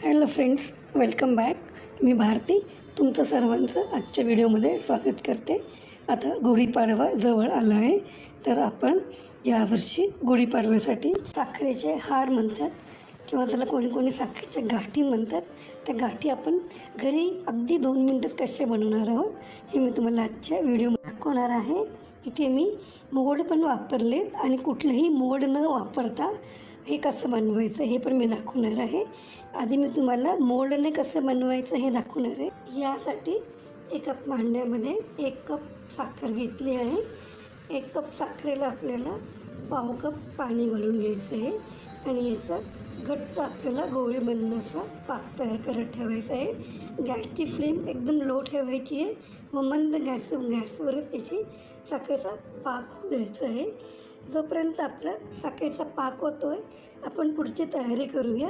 Hello friends welcome back. मी भारती. तुमचं सर्वांचं आजच्या व्हिडिओमध्ये स्वागत करते. आता गुढीपाडवा जवळ आला आहे. तर आपण यावर्षी गुढीपाडव्यासाठी साखरेचे हार म्हणतात किंवा त्याला कोणी कोणी साखरेच्या गाठी म्हणतात. त्या गाठी आपण घरी अगदी दोन मिनटात कसे बनवणार आहोत हे मी तुम्हाला आजच्या व्हिडिओ दाखवणार आहे. इथे मी मोड पण वापरलेत आणि कुठलंही मोड न वापरता हे कसं बनवायचं हे पण मी दाखवणार आहे. आधी मी तुम्हाला मोल्डने कसं बनवायचं हे दाखवणार आहे. यासाठी एका भांड्यामध्ये एक कप साखर घेतली आहे. एक कप साखरेला आपल्याला पाव कप पाणी घालून घ्यायचं आहे. आणि याचा घट्ट आपल्याला गोळीबंद असा पाक तयार करत ठेवायचा आहे. गॅसची फ्लेम एकदम लो ठेवायची आहे व मंद गॅस गॅसवरच त्याची साखरेचा पाक द्यायचा आहे. जोपर्यंत आपला साखरेचा पाक होतो आहे आपण पुढची तयारी करूया.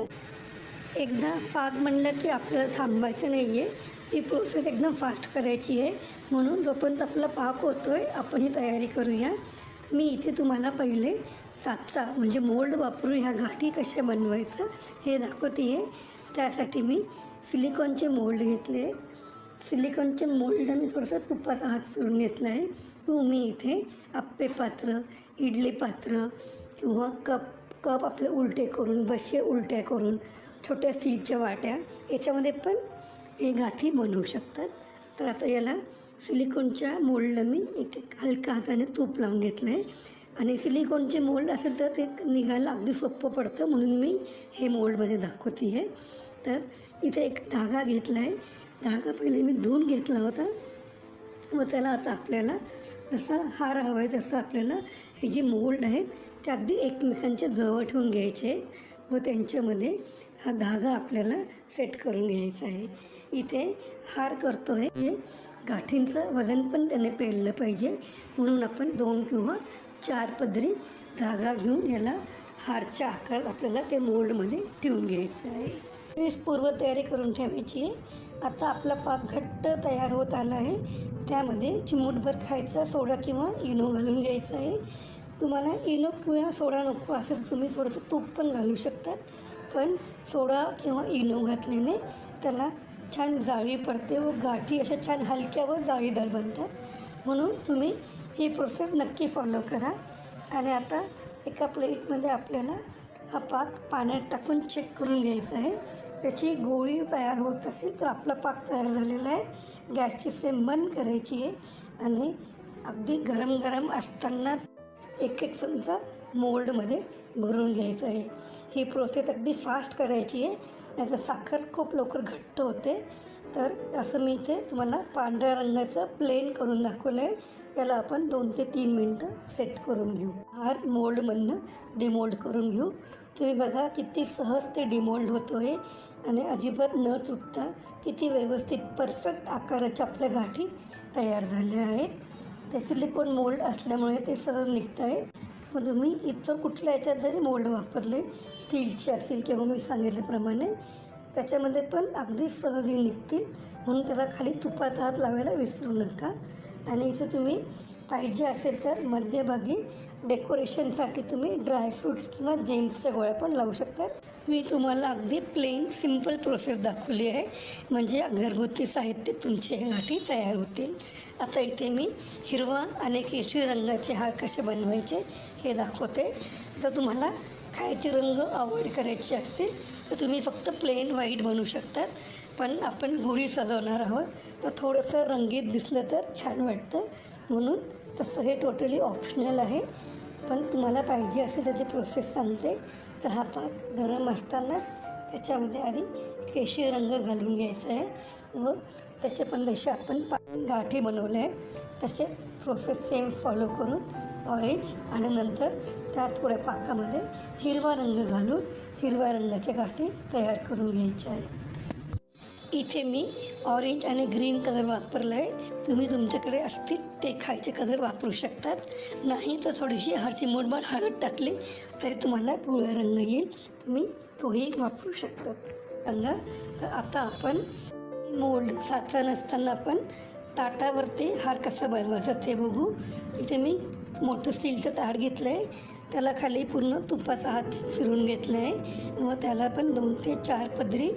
एकदा पाक म्हणलं की आपल्याला थांबायचं नाही आहे ही प्रोसेस एकदम फास्ट करायची आहे. म्हणून जोपर्यंत आपला पाक होतो आहे आपण ही तयारी करूया. मी इथे तुम्हाला पहिले साचा म्हणजे मोल्ड वापरून ह्या गाठी कशा बनवायचं हे दाखवते आहे त्यासाठी मी सिलिकॉनचे मोल्ड घेतले. सिलिकॉनचे मोल्ड मी थोडंसं तुपाचा हात फिरून घेतला आहे तुम्ही इथे आप्पे पात्र इडली पात्र किंवा कप कप आपले उलटे करून बसे उलट्या करून छोट्या स्टीलच्या वाट्या याच्यामध्ये पण हे गाठी बनवू शकतात. तर आता याला सिलिकॉनच्या मोल्डला मी इथे हलका हाताने तूप लावून घेतलं आहे आणि सिलिकॉनचे मोल्ड असेल तर ते निघायला अगदी सोपं पडतं म्हणून मी हे मोल्डमध्ये दाखवते आहे तर इथे एक धागा घेतला आहे धागा पहिले मी धुवून घेतला होता. व त्याला आता आपल्याला जसा हार हवा आहे तसं आपल्याला हे जे मोल्ड आहेत ते अगदी एकमेकांच्या जवळ ठेवून घ्यायचे व त्यांच्यामध्ये हा धागा आपल्याला सेट करून घ्यायचा आहे. इथे हार करतो आहे हे गाठींचं वजन पण त्याने पेरलं पाहिजे. म्हणून आपण दोन किंवा चार पदरी धागा घेऊन याला हारच्या आकार आपल्याला ते मोल्डमध्ये ठेवून घ्यायचं आहे. फ्रिज पूर्व तयारी करून ठेवायची. आहे आता आपला पाक घट्ट तयार होत आला आहे. त्यामध्ये चिमूटभर खायचा सोडा किंवा इनो घालून घ्यायचा आहे. तुम्हाला इनो किंवा सोडा नको असेल तुम्ही थोडंसं तूप पण घालू शकतात पण सोडा किंवा इनो घातल्याने त्याला छान जाळी पडते व गाठी अशा छान हलक्या व जाळीदार बनतात. म्हणून तुम्ही ही प्रोसेस नक्की फॉलो करा. आणि आता एका प्लेटमध्ये आपल्याला हा पाक पाण्यात टाकून चेक करून घ्यायचा आहे. त्याची गोळी तयार होत असेल तर आपला पाक तयार झालेला आहे. गॅसची फ्लेम बंद करायची आहे आणि अगदी गरम गरम असताना एक एक चमचा मोल्डमध्ये भरून घ्यायचं आहे. ही प्रोसेस अगदी फास्ट करायची आहे. नाहीतर साखर खूप लवकर घट्ट होते. तर असं मी इथे तुम्हाला पांढऱ्या रंगाचं प्लेन करून दाखवलं आहे त्याला आपण दोन ते तीन मिनटं सेट करून घेऊ. हार मोल्डमधनं डिमोल्ड करून घेऊ. तुम्ही बघा किती सहज ते डिमोल्ड होतो आहे आणि अजिबात न चुकता किती व्यवस्थित परफेक्ट आकाराच्या आपल्या गाठी तयार झाल्या आहेत. ते सिलिकॉन मोल्ड असल्यामुळे ते सहज निघत आहे मग तुम्ही इतर कुठल्या याच्यात जरी मोल्ड वापरले स्टीलचे असतील किंवा मी सांगितल्याप्रमाणे त्याच्यामध्ये पण अगदी सहजही निघतील. म्हणून त्याला खाली तुपाचा हात लावायला विसरू नका. आणि इथे तुम्ही पाहिजे असेल तर मध्यभागी डेकोरेशनसाठी तुम्ही ड्रायफ्रूट्स किंवा जेम्सच्या गोळ्या पण लावू शकतात मी तुम्हाला अगदी प्लेन सिंपल प्रोसेस दाखवली आहे. म्हणजे घरगुती साहित्य तुमचे गाठी तयार होतील. आता इथे मी हिरवा आणि केशरी रंगाचे हार कसे बनवायचे हे दाखवते. जर तुम्हाला खायचे रंग अवॉइड करायचे असतील तर तुम्ही फक्त प्लेन व्हाईट बनवू शकतात पण आपण गुढी सजवणार आहोत. तर थोडंसं रंगीत दिसलं तर छान वाटतं. म्हणून तसं हे टोटली ऑप्शनल आहे. पण तुम्हाला पाहिजे असेल तर ती प्रोसेस सांगते. तर हा पाक गरम असतानाच त्याच्यामध्ये आधी केशरी रंग घालून घ्यायचा आहे. व त्याचे पण जसे आपण पा गाठी बनवले आहे तसेच प्रोसेस सेम फॉलो करून ऑरेंज आणि नंतर त्या थोड्या पाकामध्ये हिरवा रंग घालून हिरव्या रंगाच्या गाठी तयार करून घ्यायच्या आहेत. इथे मी ऑरेंज आणि ग्रीन कलर वापरला आहे. तुम्ही तुमच्याकडे असतील ते खायचे कलर वापरू शकतात. नाही तर थोडीशी हरची मोठभर हळद टाकली तरी तुम्हाला पिवळा रंग येईल. तुम्ही तोही वापरू शकतात रंग तर आता आपण मोल्ड साचा नसताना आपण ताटावरती हार कसा बनवायचा ते बघू. इथे मी मोठं स्टीलचं ताट घेतलं आहे त्याला खाली पूर्ण तुपाचा हात फिरून घेतला आहे व त्याला पण दोन ते चार पदरी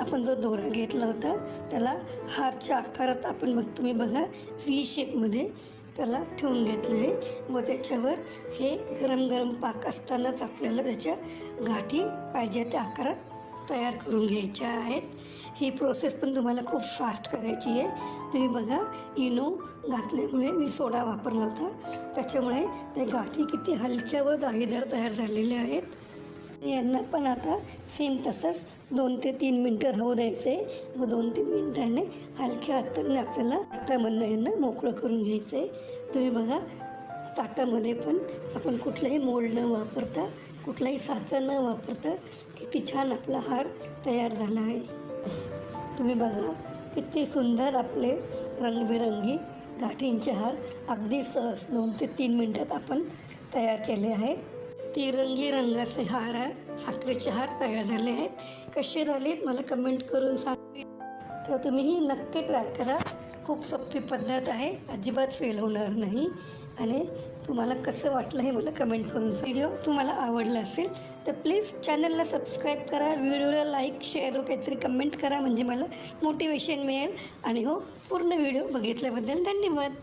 आपण जो दोरा घेतला होता त्याला हारच्या आकारात आपण बघ तुम्ही बघा व्ही शेपमध्ये त्याला ठेवून घेतलं आहे व त्याच्यावर हे गरम गरम पाक असतानाच आपल्याला त्याच्या गाठी पाहिजे त्या आकारात तयार करून घ्यायच्या आहेत. ही प्रोसेस पण तुम्हाला खूप फास्ट करायची आहे. तुम्ही बघा इनो घातल्यामुळे मी सोडा वापरला होता. त्याच्यामुळे त्या गाठी किती हलक्या व जाळीदार तयार झालेल्या आहेत. यांना पण आता सेम तसंच दोन ते तीन मिनटं राहू द्यायचे. व दोन तीन मिनटाने हलक्या हाताने आपल्याला ताटामधनं यांना मोकळं करून घ्यायचं आहे तुम्ही बघा ताटामध्ये पण आपण कुठलंही मोल्ड न वापरता कुठलाही साचा न वापरता किती छान आपला हार तयार झाला आहे. तुम्ही बघा किती सुंदर आपले रंगबेरंगी गाठींचे हार अगदी सहज दोन ते तीन मिनटात आपण तयार केले आहे तिरंगी रंगाचे हार आहे साखरेचे हार तयार झाले आहेत. कसे झाले मला कमेंट करून सांग. तर तुम्हीही नक्की ट्राय करा. खूप सोपी पद्धत आहे. अजिबात फेल होणार नाही. आणि तुम्हाला कसं वाटलं हे मला कमेंट करून व्हिडिओ तुम्हाला आवडला असेल तर प्लीज चॅनलला सबस्क्राईब करा. व्हिडिओला लाईक शेअर व काहीतरी कमेंट करा. म्हणजे मला मोटिवेशन मिळेल. आणि हो पूर्ण व्हिडिओ बघितल्याबद्दल धन्यवाद.